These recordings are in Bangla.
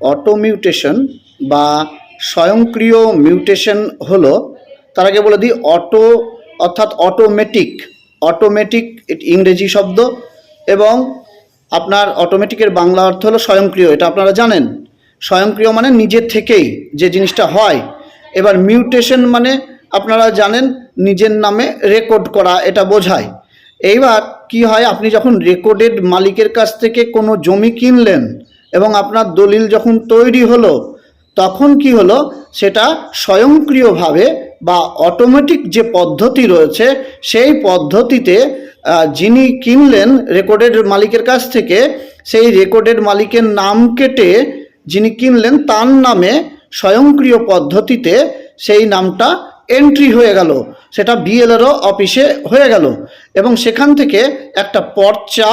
অটো মিউটেশন বা স্বয়ংক্রিয় মিউটেশন হলো, তার আগে বলে দিই, অটো অর্থাৎ অটোমেটিক অটোমেটিক ইংরেজি শব্দ, এবং আপনার অটোমেটিকের বাংলা অর্থ হলো স্বয়ংক্রিয়, এটা আপনারা জানেন। স্বয়ংক্রিয় মানে নিজের থেকেই যে জিনিসটা হয়। এবার মিউটেশন মানে আপনারা জানেন নিজের নামে রেকর্ড করা, এটা বোঝায়। এইবার কি হয়, আপনি যখন রেকর্ডেড মালিকের কাছ থেকে কোনো জমি কিনলেন এবং আপনার দলিল যখন তৈরি হলো, তখন কি হলো? সেটা স্বয়ংক্রিয়ভাবে বা অটোমেটিক যে পদ্ধতি রয়েছে, সেই পদ্ধতিতে যিনি কিনলেন রেকর্ডেড মালিকের কাছ থেকে, সেই রেকর্ডেড মালিকের নাম কেটে যিনি কিনলেন, তার নামে স্বয়ংক্রিয় পদ্ধতিতে সেই নামটা এন্ট্রি হয়ে গেল। সেটা বিএলআরও অফিসে হয়ে গেল। এবং সেখান থেকে একটা পর্চা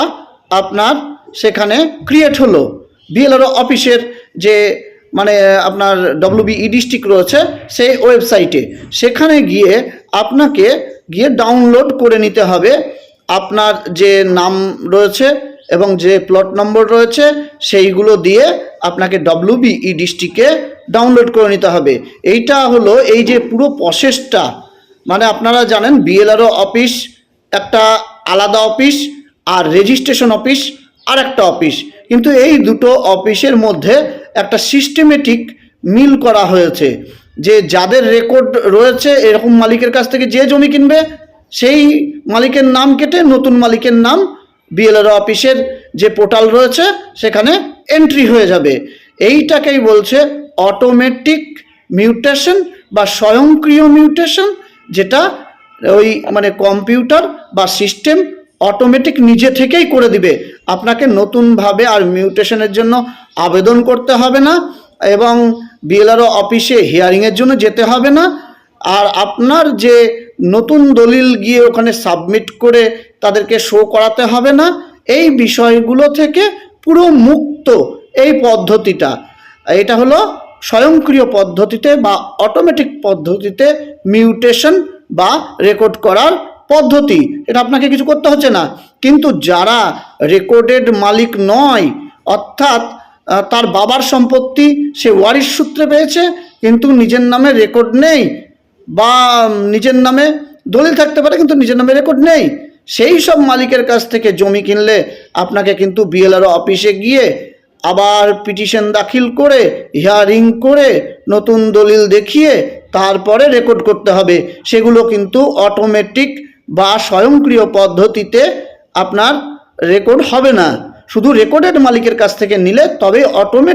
আপনার সেখানে ক্রিয়েট হলো। বিএলআরও অফিসের যে মানে আপনার ডব্লিউবিই ডিস্ট্রিক্ট রয়েছে, সেই ওয়েবসাইটে। সেখানে গিয়ে আপনাকে গিয়ে ডাউনলোড করে নিতে হবে আপনার যে নাম রয়েছে এবং যে প্লট নম্বর রয়েছে, সেইগুলো দিয়ে আপনাকে ডব্লিউবিই ডিস্ট্রিক্টে ডাউনলোড করে নিতে হবে। এইটা হলো এই যে পুরো প্রসেসটা মানে আপনারা জানেন বিএলআরও অফিস একটা আলাদা অফিস আর রেজিস্ট্রেশন অফিস আর একটা অফিস কিন্তু এই দুটো অফিসের মধ্যে একটা সিস্টেমেটিক মিল করা হয়েছে, যে যাদের রেকর্ড রয়েছে এরকম মালিকের কাছ থেকে যে জমি কিনবে, সেই মালিকের নাম কেটে নতুন মালিকের নাম বিএলআর অফিসের যে পোর্টাল রয়েছে সেখানে এন্ট্রি হয়ে যাবে। এইটাকেই বলছে অটোমেটিক মিউটেশন বা স্বয়ংক্রিয় মিউটেশন যেটা ওই মানে কম্পিউটার বা সিস্টেম অটোমেটিক নিজে থেকেই করে দিবে। আপনাকে নতুনভাবে আর মিউটেশনের জন্য আবেদন করতে হবে না এবং বিএলআরও অফিসে হিয়ারিংয়ের জন্য যেতে হবে না। আর আপনার যে নতুন দলিল গিয়ে ওখানে সাবমিট করে তাদেরকে শো করাতে হবে না, এই বিষয়গুলো থেকে পুরো মুক্ত এই পদ্ধতিটা। এটা হলো স্বয়ংক্রিয় পদ্ধতিতে বা অটোমেটিক পদ্ধতিতে মিউটেশন বা রেকর্ড করার পদ্ধতি, এটা আপনাকে কিছু করতে হচ্ছে না। কিন্তু যারা রেকর্ডেড মালিক নয়, অর্থাৎ তার বাবার সম্পত্তি সে ওয়ারিশ সূত্রে পেয়েছে, কিন্তু নিজের নামে রেকর্ড নেই, বা নিজের নামে দলিল থাকতে পারে, কিন্তু নিজের নামে রেকর্ড নেই, সেই সব মালিকের কাছ থেকে জমি কিনলে আপনাকে কিন্তু বিএলআর অফিসে গিয়ে আবার পিটিশন দাখিল করে হিয়ারিং করে, নতুন দলিল দেখিয়ে, তারপরে রেকর্ড করতে হবে। সেগুলো কিন্তু অটোমেটিক বা স্বয়ংক্রিয় পদ্ধতিতে আপনার রেকর্ড হবে না। শুধু রেকর্ডেড মালিকের কাছ থেকে নিলে তবে অটোমেটিক